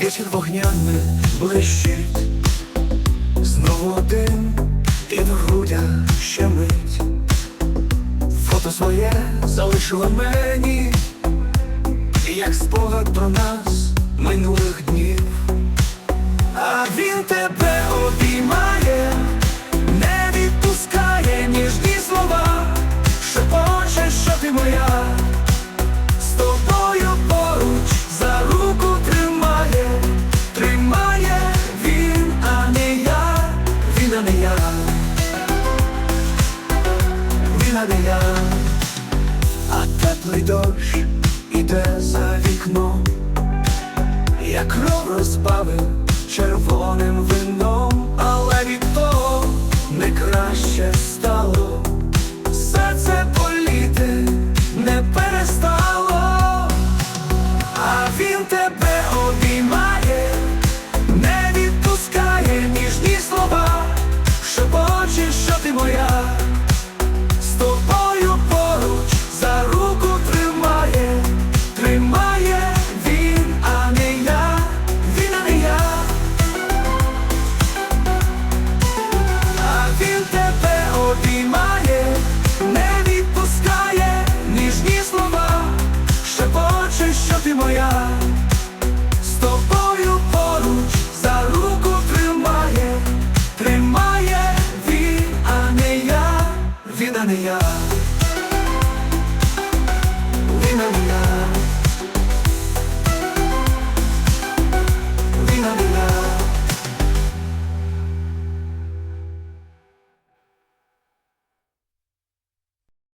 Вечір вогнями блищить, знову один і в грудях ще мить. Фото своє залишила мені, як спогад про нас минулих днів. А він тебе моя, з тобою поруч за руку тримає, тримає він, а не я, він, а не я, він, а не я, а теплий дощ іде за вікном. Я кров розбавив червоним ти моя, з тобою поруч за руку тримає, тримає він, а не я, він, а не я.